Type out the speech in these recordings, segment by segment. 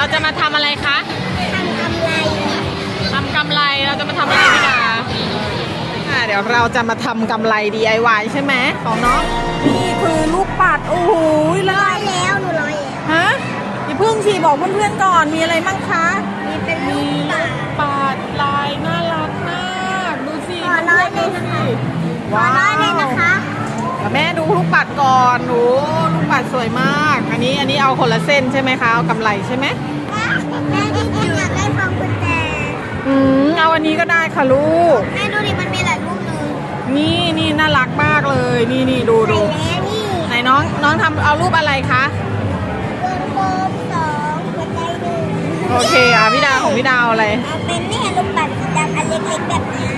เราจะมาทำอะไรคะทำกำไรทำกำไรเราจะมาทำอะไรพี่ดาอ่าเดี๋ยวเราจะมาทำกำไร DIY ใช่ไหมของน้องนี่คือลูกปัดโอ้โหละร้อลายยแล้วหนูร้อยแล้วฮะอย่าเพิ่งชีบอกเพื่อนๆก่อนมีอะไรบ้างคะมีเป็นลูกปัดปาดลายน่ารักมากดูสิขอร้อยเลยนะคะขอว้าว ร้อยเลยนะคะ แม่ดูลูกปัดก่อนหนูลูกปัดสวยมาก อันนี้อันนี้เอาคนละเส้นใช่ไหมคะเอากำไรใช่ไหมแม่ที่จริงอยากได้ฟองกุญแจอืมเอาอันนี้ก็ได้ค่ะลูก แม่ดูดิมันมีหลายรูปเลยนี่นี่น่ารักมากเลย นี่นี่ดูใส่ดูแล้วนี่ไหนน้องน้องทำเอารูปอะไรคะวงกลมสองหัวใจหนึ่งโอเคอะพี่ดาวของพี่ดาวอะไร เอาเป็นนี่ลูกปัดสีดำอันเล็กๆแบบนี้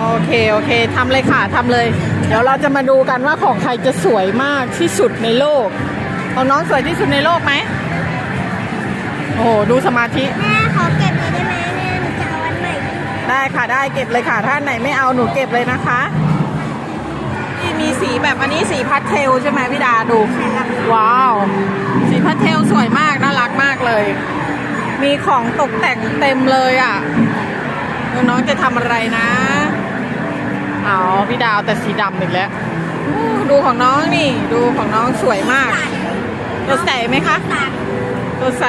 โอเค โอเคทำเลยค่ะทำเลย เดี๋ยวเราจะมาดูกันว่าของใครจะสวยมากที่สุดในโลก ของน้องสวยที่สุดในโลกไหม โอ้โห ดูสมาธิ แม่ขอเก็บเลยได้ไหมแม่หนูจะเอาอันใหม่ได้ค่ะ ได้เก็บเลยค่ะ ถ้าอันไหนไม่เอาหนูเก็บเลยนะคะนี่มีสีแบบอันนี้สีพาสเทลใช่ไหมพี่ดาดู ว้าว สีพาสเทลสวยมาก น่ารักมากเลย มีของตกแต่งเต็มเลยอะ น้องๆจะทำอะไรนะ เอาพี่ดาวแต่สีดำอีกแล้วอู้ดูของน้องนี่ ดูของน้องสวยมาก ตัวใสไหมคะ ตัดตัวใส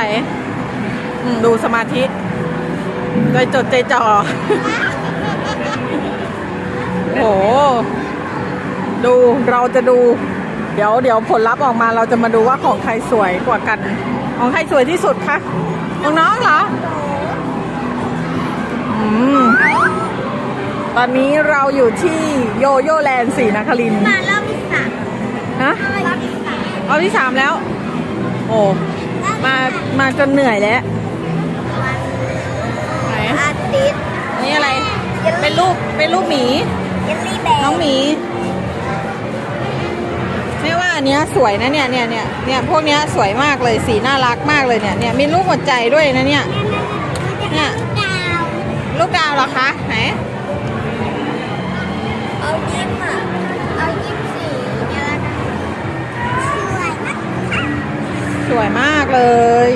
อืมดูสมาธิใจจดใจจ่อโอ้โห ดูเราจะดู เดี๋ยวเดี๋ยวผลลัพธ์ออกมาเราจะมาดูว่าของใครสวยกว่ากัน ของใครสวยที่สุดคะ ของน้องเหรอ อืม ตอนนี้เราอยู่ที่โยโย่แลนด์สีนครินทร์มารอบที่สามนะรอบที่สามเอาที่สามแล้ว โอ้มามาจนเหนื่อยแล้วไหนอาทิตย์นี่อะไร เป็นรูปเป็นรูปหมีเยลลี่แบร์น้องหมีไม่ว่าอันเนี้ยสวยนะเนี่ยเนี่ยเนี่ยเนี่ยพวกเนี้ยสวยมากเลยสีน่ารักมากเลยเนี่ยเนี่ยมีรูปหัวใจด้วยนะเนี่ยเนี่ยดาวรูปดาวเหรอคะไหน เอายิ้มอะ เอายิ้มสีเนี่ยละกันสวยนะสวยมากเลย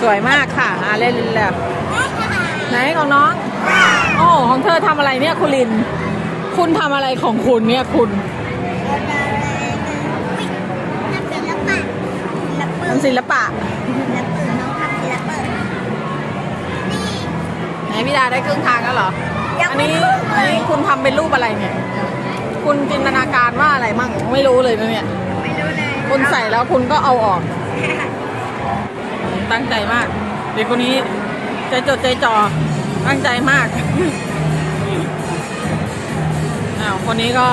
สวยมากค่ะอะเล่นเลยไหนของน้อง โอ้ของเธอทำอะไรเนี่ยคุณลิน คุณทำอะไรของคุณเนี่ยคุณำศิลปะนี่ไหนพี่ดาได้ครึ่งทางแล้วเหรอยังอันไม่นี้ครึ่งเลอันยนี้คุณทำเป็นรูปอะไรเนี่ย คุณจินตนาการว่าอะไรมั่งไม่รู้เลยนะเนี่ย ไม่รู้เลย คุณใส่แล้วคุณก็เอาออก ตั้งใจมาก เด็กคนนี้ใจจดใจจ่อ ตั้งใจมากอ้าวคนนี้ก็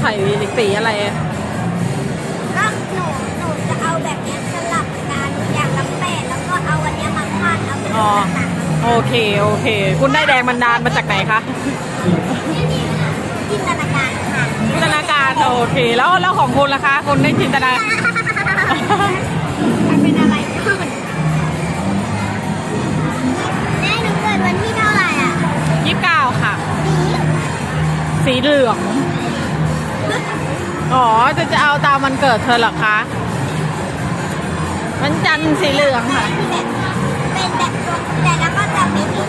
ใส่สีอะไรก็หนูหนูจะเอาแบบเนี้ อาเป็นอ๋อต่างโอเค โอเค คุณได้แดงบันดาลมาจากไหนคะๆจินตนาการค่ะจินตนาการโอเค แล้วแล้วของคุณล่ะคะคุณได้จินตนามันเป็นอะไรขึ้นแม่หนูเกิดวันที่เท่าไหร่อะยี่สิบเก้าค่ะสีสีเหลือง อ๋อ จะจะเอาตามวันเกิดเธอเหรอคะ วันจันทร์สีเหลืองค่ะเป็น แบบตัวแต่แล้วก็จะมีสี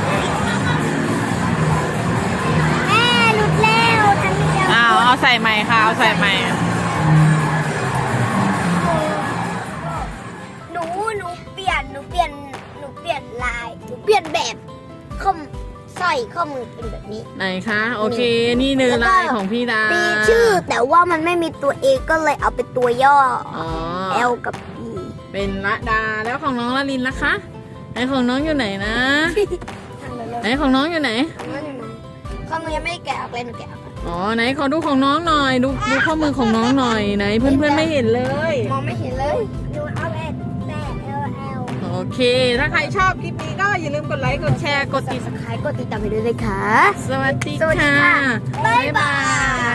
แม่หลุดแล้วทั้งเดียวอ้าวเอาใส่ใหม่ค่ะเอาใส่ใหม่หนูหนูเปลี่ยนหนูเปลี่ยนหนูเปลี่ยนลายหนูเปลี่ยนแบบข้อมสร้อยข้อมือเป็นแบบนี้ ไหนคะโอเค นี่เนื้อลายของพี่ดามีชื่อ แต่ว่ามันไม่มีตัว A ก็เลยเอาเป็นตัวย่ออ๋อ L กับ E เป็นละดาแล้วของน้องละลินล่ะคะ ไหนของน้องอยู่ไหนนะไหนของน้องอยู่ไหนข้อมือยังไม่ได้แกะออกเลยหนูแกะออกก่อนอ๋อไหนขอดูของน้องหน่อยดูดูข้อมือของน้องหน่อยไหนเพื่อนๆไม่เห็นเลย มองไม่เห็นเลยหนูเอาแบบแต่ L L โอเค ถ้าใครชอบคลิปนี้ก็อย่าลืมกดไลค์กดแชร์กดติดสไครต์กดติดตามไปด้วยนะคะสวัสดีสวัสดีค่ะ ค่ะ บ๊ายบาย